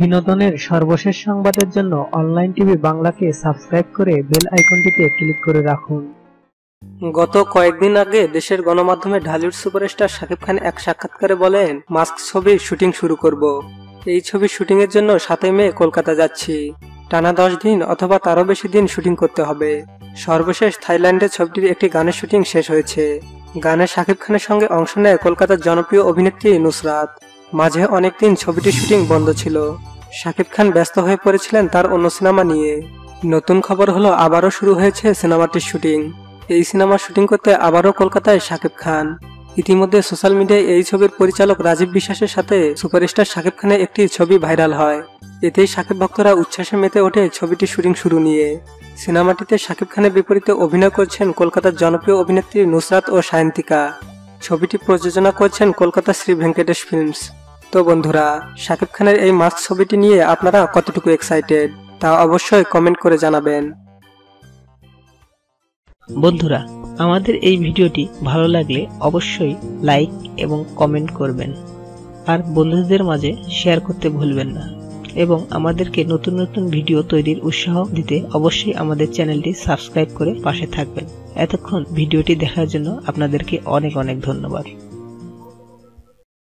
বিনোদনের সর্বশেষ সংবাদের জন্য অনলাইন টিভি বাংলাকে সাবস্ক্রাইব করে বেল আইকনটিতে ক্লিক করে রাখুন। গত কয়েকদিন আগে দেশের গণমাধ্যমে ঢালিউড সুপারস্টার শাকিব খান এক সাক্ষাৎকারে বলেন, মাস্ক ছবির শুটিং শুরু করব। এই ছবির শুটিং এর জন্য সাতই মে কলকাতা যাচ্ছি। টানা দশ দিন অথবা তারও বেশি দিন শুটিং করতে হবে। সর্বশেষ থাইল্যান্ডে ছবিটির একটি গানের শুটিং শেষ হয়েছে। গানে শাকিব খানের সঙ্গে অংশ নেয় কলকাতার জনপ্রিয় অভিনেত্রী নুসরাত। মাঝে অনেকদিন ছবিটির শুটিং বন্ধ ছিল। শাকিব খান ব্যস্ত হয়ে পড়েছিলেন তার অন্য সিনেমা নিয়ে। নতুন খবর হলো আবারও শুরু হয়েছে সিনেমাটির শুটিং। এই সিনেমার শুটিং করতে আবারও কলকাতায় শাকিব খান। ইতিমধ্যে সোশ্যাল মিডিয়ায় এই ছবির পরিচালক রাজীব বিশ্বাসের সাথে সুপারস্টার শাকিব খানের একটি ছবি ভাইরাল হয়। এতেই শাকিব ভক্তরা উচ্ছ্বাসে মেতে ওঠে ছবিটির শুটিং শুরু নিয়ে। সিনেমাটিতে শাকিব খানের বিপরীতে অভিনয় করছেন কলকাতার জনপ্রিয় অভিনেত্রী নুসরাত ও সায়ন্তিকা। ছবিটি প্রযোজনা করছেন কলকাতা শ্রী ভেঙ্কটেশ ফিল্মস। তো বন্ধুরা, শাকিব খানের এই মাস্ক ছবিটি নিয়ে আপনারা কতটুকু এক্সাইটেড তা অবশ্যই কমেন্ট করে জানাবেন। বন্ধুরা, আমাদের এই ভিডিওটি ভালো লাগলে অবশ্যই লাইক এবং কমেন্ট করবেন। আর বন্ধুদের মাঝে শেয়ার করতে ভুলবেন না। এবং আমাদেরকে নতুন নতুন ভিডিও তৈরির উৎসাহ দিতে অবশ্যই আমাদের চ্যানেলটি সাবস্ক্রাইব করে পাশে থাকবেন। এতক্ষণ ভিডিওটি দেখার জন্য আপনাদেরকে অনেক অনেক ধন্যবাদ।